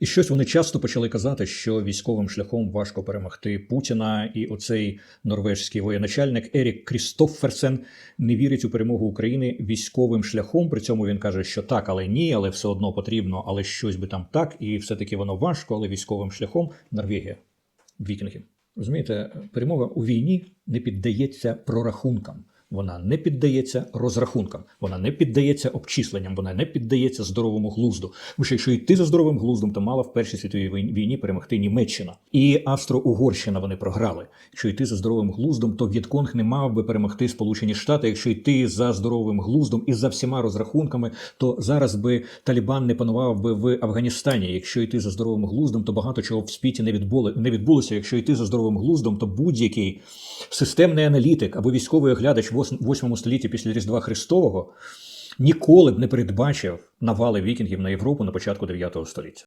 І щось вони часто почали казати, що військовим шляхом важко перемогти Путіна, і оцей норвежський воєначальник Ерік Крістоферсен не вірить у перемогу України військовим шляхом. При цьому він каже, що так, але ні, але все одно потрібно, але щось би там так, і все-таки воно важко, але військовим шляхом Норвегія, вікінги. Розумієте, перемога у війні не піддається прорахункам. Вона не піддається розрахункам, вона не піддається обчисленням, вона не піддається здоровому глузду. Бо що якщо йти за здоровим глуздом, то мала в Першій світовій війні перемогти Німеччина і Австро-Угорщина. Вони програли. Якщо йти за здоровим глуздом, то В'єтконг не мав би перемогти Сполучені Штати. Якщо йти за здоровим глуздом і за всіма розрахунками, то зараз би Талібан не панував би в Афганістані. Якщо йти за здоровим глуздом, то багато чого в світі не відбули не відбулося. Якщо йти за здоровим глуздом, то будь-який системний аналітик або військовий оглядач 8 столітті після Різдва Христового ніколи б не передбачив навали вікінгів на Європу на початку 9 століття.